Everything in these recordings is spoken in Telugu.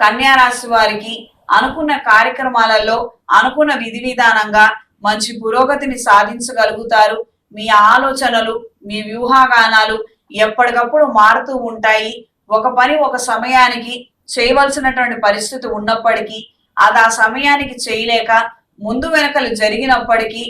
కన్యా రాశి వారికి అనుకున్న కార్యక్రమాలలో అనుకున్న విధి విధానంగా మంచి పురోగతిని సాధించగలుగుతారు. మీ ఆలోచనలు మీ వ్యూహాగానాలు ఎప్పటికప్పుడు మారుతూ ఉంటాయి. ఒక పని ఒక సమయానికి చేయవలసినటువంటి పరిస్థితి ఉన్నప్పటికీ అది ఆ సమయానికి చేయలేక ముందు వెనకలు జరిగినప్పటికీ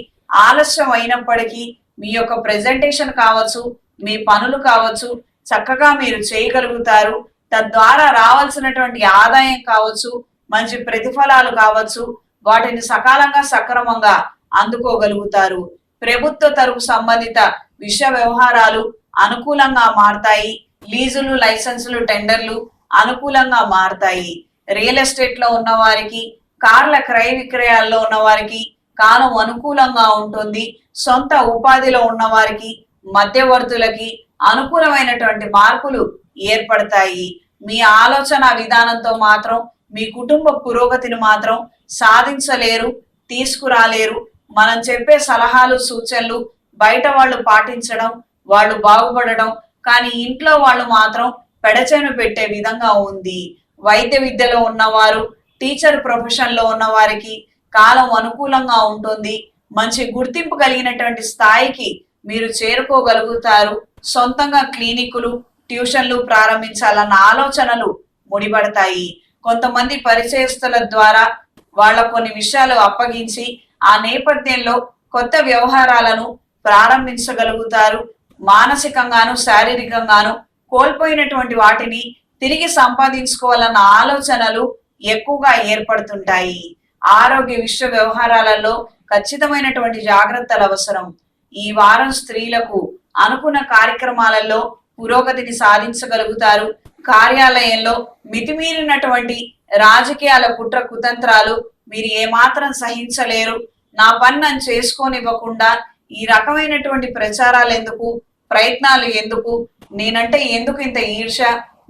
ఆలస్యం అయినప్పటికీ మీ యొక్క ప్రెజెంటేషన్ కావచ్చు మీ పనులు కావచ్చు చక్కగా మీరు చేయగలుగుతారు. తద్వారా రావాల్సినటువంటి ఆదాయం కావచ్చు మంచి ప్రతిఫలాలు కావచ్చు వాటిని సకాలంగా సక్రమంగా అందుకోగలుగుతారు. ప్రభుత్వ తరపు సంబంధిత విషయ వ్యవహారాలు అనుకూలంగా మారతాయి. లీజులు లైసెన్సులు టెండర్లు అనుకూలంగా మారతాయి. రియల్ ఎస్టేట్లో ఉన్న వారికి కార్ల క్రయ విక్రయాల్లో ఉన్న వారికి కాలం అనుకూలంగా ఉంటుంది. సొంత ఉపాధిలో ఉన్న వారికి మధ్యవర్తులకి అనుకూలమైనటువంటి మార్పులు ఏర్పడతాయి. మీ ఆలోచన విధానంతో మాత్రం మీ కుటుంబ పురోగతిని మాత్రం సాధించలేరు తీసుకురాలేరు. మనం చెప్పే సలహాలు సూచనలు బయట వాళ్ళు పాటించడం వాళ్ళు బాగుపడడం కానీ ఇంట్లో వాళ్ళు మాత్రం పెడచెను పెట్టే విధంగా ఉంది. వైద్య విద్యలో ఉన్నవారు టీచర్ ప్రొఫెషన్లో ఉన్నవారికి ఉన్న వారికి కాలం అనుకూలంగా ఉంటుంది. మంచి గుర్తింపు కలిగినటువంటి స్థాయికి మీరు చేరుకోగలుగుతారు. సొంతంగా క్లినికులు ట్యూషన్లు ప్రారంభించాలన్న ఆలోచనలు ముడిపడతాయి. కొంతమంది పరిచయస్తుల ద్వారా వాళ్ళ కొన్ని విషయాలు అప్పగించి ఆ నేపథ్యంలో కొత్త వ్యవహారాలను ప్రారంభించగలుగుతారు. మానసికంగాను శారీరకంగాను కోల్పోయినటువంటి వాటిని తిరిగి సంపాదించుకోవాలన్న ఆలోచనలు ఎక్కువగా ఏర్పడుతుంటాయి. ఆరోగ్య విశ్వ వ్యవహారాలలో ఖచ్చితమైనటువంటి జాగ్రత్తలు అవసరం. ఈ వారం స్త్రీలకు అనుకున్న కార్యక్రమాలలో పురోగతిని సాధించగలుగుతారు. కార్యాలయంలో మితిమీరినటువంటి రాజకీయాల కుట్ర కుతంత్రాలు మీరు ఏమాత్రం సహించలేరు. నా పని నన్ను చేసుకోనివ్వకుండా ఈ రకమైనటువంటి ప్రచారాలు ఎందుకు? ప్రయత్నాలు ఎందుకు? నేనంటే ఎందుకు ఇంత ఈర్ష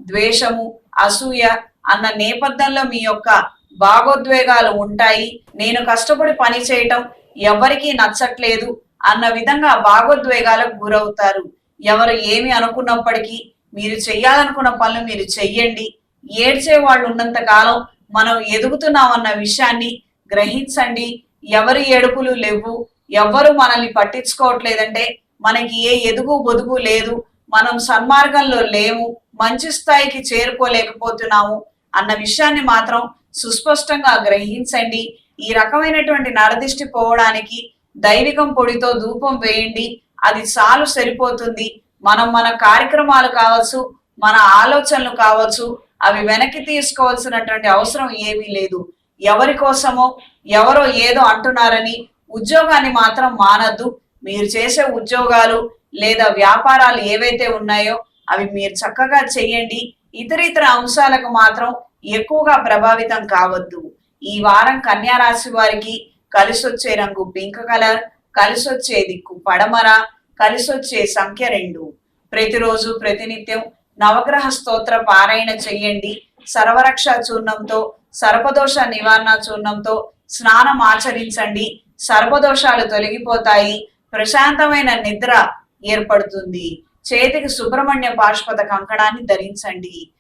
ద్వేషము అసూయ అన్న నేపథ్యంలో మీ యొక్క భాగోద్వేగాలు ఉంటాయి. నేను కష్టపడి పని చేయటం ఎవరికీ నచ్చట్లేదు అన్న విధంగా భాగోద్వేగాలకు గురవుతారు. ఎవరు ఏమి అనుకున్నప్పటికీ మీరు చెయ్యాలనుకున్న పనులు మీరు చెయ్యండి. ఏడ్చే వాళ్ళు ఉన్నంత కాలం మనం ఎదుగుతున్నాం అన్న విషయాన్ని గ్రహించండి. ఎవరి ఏడుపులు లేవు. ఎవ్వరు మనల్ని పట్టించుకోవట్లేదంటే మనకి ఏ ఎదుగు బొదుగు లేదు. మనం సన్మార్గంలో లేము. మంచి స్థాయికి చేరుకోలేకపోతున్నాము అన్న విషయాన్ని మాత్రం సుస్పష్టంగా గ్రహించండి. ఈ రకమైనటువంటి నరదిష్టి పోవడానికి దైవికం పొడితో ధూపం వేయండి. అది చాలు సరిపోతుంది. మనం మన కార్యక్రమాలు కావచ్చు మన ఆలోచనలు కావచ్చు అవి వెనక్కి తీసుకోవాల్సినటువంటి అవసరం ఏమీ లేదు. ఎవరి కోసమో ఎవరో ఏదో అంటున్నారని ఉద్యోగాన్ని మాత్రం మానద్దు. మీరు చేసే ఉద్యోగాలు లేదా వ్యాపారాలు ఏవైతే ఉన్నాయో అవి మీరు చక్కగా చేయండి. ఇతర ఇతర అంశాలకు మాత్రం ఎక్కువగా ప్రభావితం కావద్దు. ఈ వారం కన్యా రాశి వారికి కలిసొచ్చే రంగు పింక్ కలర్ కలిసొచ్చే దిక్కు పడమర కలిసొచ్చే సంఖ్య రెండు. ప్రతిరోజు ప్రతినిత్యం నవగ్రహ స్తోత్ర పారాయణ చెయ్యండి. సర్వరక్ష చూర్ణంతో సర్పదోష నివారణ చూర్ణంతో స్నానం ఆచరించండి. సర్పదోషాలు తొలగిపోతాయి. ప్రశాంతమైన నిద్ర ఏర్పడుతుంది. చేతికి సుబ్రహ్మణ్య పాశుపత కంకణాన్ని ధరించండి.